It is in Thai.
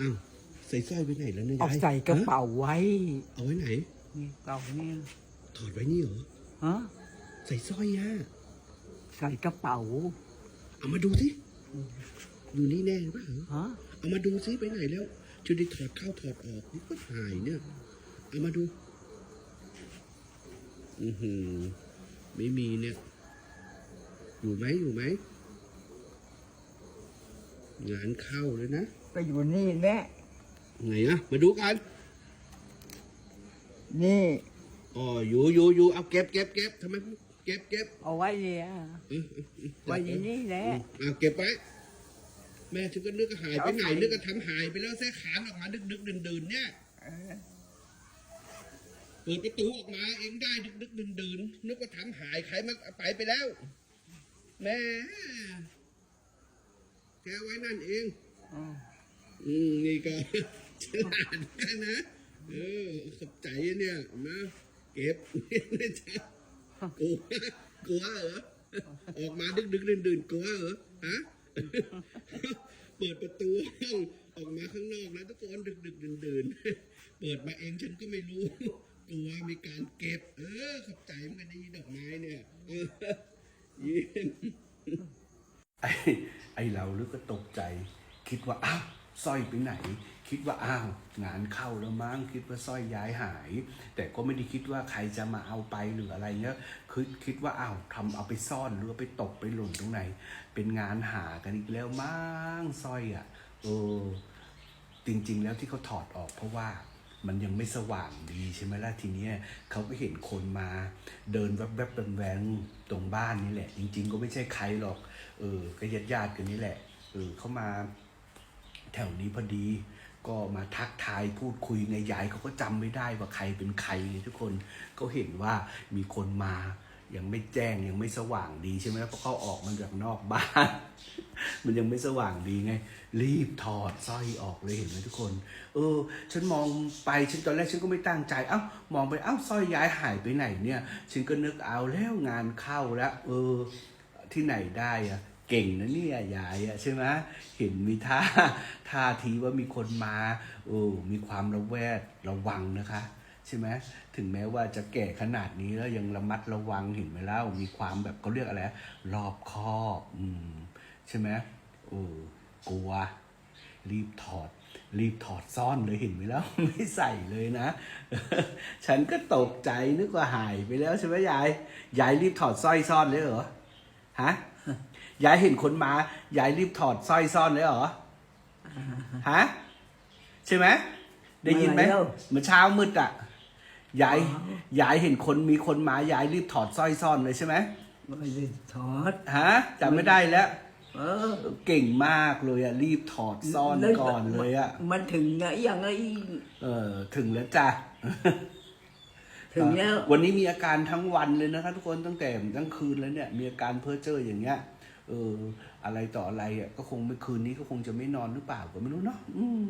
อ้าวใส่สร้อยไปไหนแล้วเนี่ยเอายายใส่กระฮเป๋าไว้ เอาไว้ไหน นี่เป๋านี่ถอดไว้นี่เหรอ ฮะใส่สร้อยอะใส่กระเป๋าเอามาดูสิอยู่นี่แน่ป่ะเหรอฮะเอามาดูซิไปไหนแล้วชุดที่ถอดเข้าถอดออกนี่ก็หายเนี่ย เอามาดู อือหือ ไม่มีเนี่ย อยู่ไหมอยู่ไหมงานเข้าเลยนะ ก็อยู่นี่แหละไหนอะมาดูกัน นี่อ๋ออยู่อยู่อยู่เอาเก็บเก็บเก็บทำไมเก็บเก็บเอาไว้เนี่ยเออเออเออไว้ในนี่แหละเอาเก็บไว้แม่ฉันก็นึกว่าหายไปไหนเอาใส่นึกว่าทำหายไปแล้วแท้ขานออกมาดึกดึกดื่นดื่นๆเนี่ยเออเปิดประตูออกมาเองได้ดึกดึกดื่นดื่นๆนึกว่าทำหายใครมาเอาไปไปแล้วแม่แกไว้นั่นเอง อืม อืมนี่ก็ฉลาดกันนะเออขอบใจเนี่ยนะเก็บนะจ๊ะกลัวกลัวเหรอออกมาดึกดึกดื่นดื่นกลัวเหรอฮะเปิดประตูห้องออกมาข้างนอกแล้วทุกคนดึกดึกดื่นดื่นเปิดมาเองฉันก็ไม่รู้กลัวมีการเก็บ เออขอบใจเหมันกันดีดอกไม้เนี่ยยิ้มไอ้ไอ้เราลึกก็ตกใจ คิดว่าอ้าว สร้อยไปไหน คิดว่าอ้าวงานเข้าแล้วมั้งคิดว่าสร้อยย้ายหาย แต่ก็ไม่ได้คิดว่าใครจะมาเอาไปหรืออะไรเงี้ยคือคิดว่าอ้าวทำเอาไปซ่อนหรือไปตกไปหล่นตรงไหน เป็นงานหากันอีกแล้วมั้งสร้อยอะเออจริงๆแล้วที่เขาถอดออกเพราะว่ามันยังไม่สว่างดีใช่ไหมล่ะทีเนี้ยเขาก็เห็นคนมาเดินแวบๆแวงๆตรงบ้านนี่แหละ จริง ๆ ก็ไม่ใช่ใครหรอก เออก็ญาติญาติๆกันนี่แหละ เออเขามา ถวนี้พอดี ก็มาทักทายพูดคุยในยายเขาก็จำไม่ได้ว่าใครเป็นใครทุกคนเขาเห็นว่ามีคนมายังไม่แจ้งยังไม่สว่างดีใช่ไหมเพราะเขาออกมาจากนอกบ้าน มันยังไม่สว่างดีไง รีบถอดสร้อยออกเลยเห็นไหมทุกคน เออ ฉันมองไปฉันตอนแรกฉันก็ไม่ตั้งใจเอ้ามองไปเอ้าสร้อยย้ายหายไปไหนเนี่ย ฉันก็นึกเอาแล้วงานเข้าแล้ว เออ ที่ไหนได้อะ เก่งนะเนี่ยยายใช่ไหมเห็นมีท่าท่าทีว่ามีคนมาเออมีความระแวดระวังนะคะใช่ไหมถึงแม้ว่าจะแก่ขนาดนี้แล้วยังระมัดระวังเห็นไหมเล่ามีความแบบเขาเรียกอะไรรอบคอบอืมใช่ไหมเออกลัว รีบถอด รีบถอดซ่อนเลยเห็นไหมแล้ว ไม่ใส่เลยนะ ฉันก็ตกใจนึกว่าหายไปแล้วใช่ไหมยายยายรีบถอดสร้อยซ่อนเลยเหรอฮะ ยายเห็นคนมายายรีบถอดสร้อยซ่อนเลยเหรอฮะใช่ไหมได้ยินไหมไม่แล้วเมื่อเช้ามืดอะยายยายเห็นคนมีคนมายายรีบถอดสร้อยซ่อนเลยใช่ไหมไม่ได้ถอดฮะจำไม่ได้แล้วเออ เก่งมากเลยอะ รีบถอดซ่อนก่อนเลยอะ มันถึงไงยังไงเออ ถึงแล้วจ้ะถึงแล้ววันนี้มีอาการทั้งวันเลยนะครับทุกคนตั้งแต่ทั้งคืนแล้วเนี่ย มีอาการเพ้อเจ้ออย่างเงี้ย เออ อะไรต่ออะไรอะก็คงไม่คืนนี้ก็คงจะไม่นอนหรือเปล่าก็ไม่รู้เนาะอืม